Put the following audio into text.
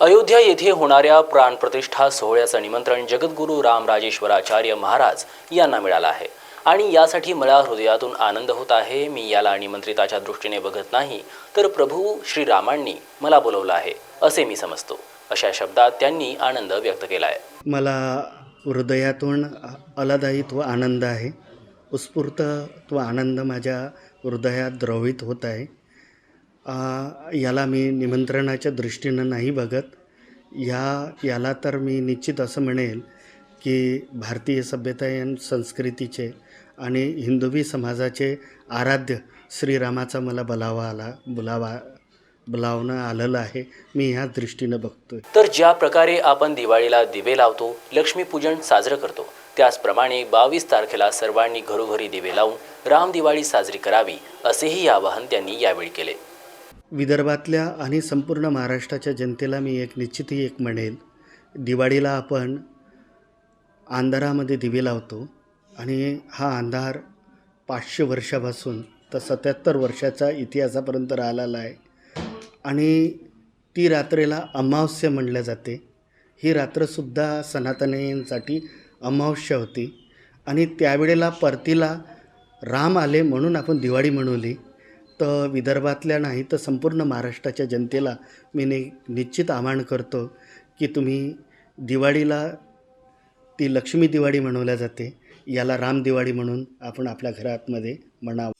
अयोध्या येथे होणाऱ्या प्राणप्रतिष्ठा सोहळ्याचं निमंत्रण जगद्गुरू रामराजेश्वराचार्य महाराज यांना मिळालं आहे. आणि यासाठी मला हृदयातून आनंद होत आहे. मी याला निमंत्रिताच्या दृष्टीने बघत नाही तर प्रभू श्रीरामांनी मला बोलवलं आहे असे मी समजतो. अशा शब्दात त्यांनी आनंद व्यक्त केला आहे मला हृदयातून अलदायित आनंद आहे. उत्स्फूर्त तो आनंद माझ्या हृदयात द्रवित होत आहे. याला मी निमंत्रणाच्या दृष्टीनं नाही बघत. या याला तर मी निश्चित असं म्हणेल की भारतीय सभ्यता आणि संस्कृतीचे आणि हिंदवी समाजाचे आराध्य श्रीरामाचा मला बोलावा आला बुलावा बोलावणं आलेलं आहे. मी ह्या दृष्टीनं बघतोय. तर ज्या प्रकारे आपण दिवाळीला दिवे लावतो लक्ष्मीपूजन साजरं करतो त्याचप्रमाणे बावीस तारखेला सर्वांनी घरोघरी दिवे लावून राम दिवाळी साजरी करावी असेही आवाहन त्यांनी यावेळी केले. विदर्भातल्या आणि संपूर्ण महाराष्ट्राच्या जनतेला मी एक निश्चितही एक म्हणेल. दिवाळीला आपण अंधारामध्ये दिवे लावतो आणि हा अंधार पाचशे वर्षापासून तर सत्याहत्तर वर्षाचा इतिहासापर्यंत राहिलेला आहे. आणि ती रात्रेला अमावस्या म्हणल्या जाते. ही रात्रसुद्धा सनातनींसाठी अमावस्या होती. आणि त्यावेळेला परतीला राम आले म्हणून आपण दिवाळी म्हणवली तर विदर्भातल्या नाही तर संपूर्ण महाराष्ट्राच्या जनतेला मी नि निश्चित आवाहन करतो की तुम्ही दिवाळीला ती लक्ष्मी दिवाळी म्हणवल्या जाते. याला राम दिवाळी म्हणून आपण आपल्या घरातमध्ये म्हणावं.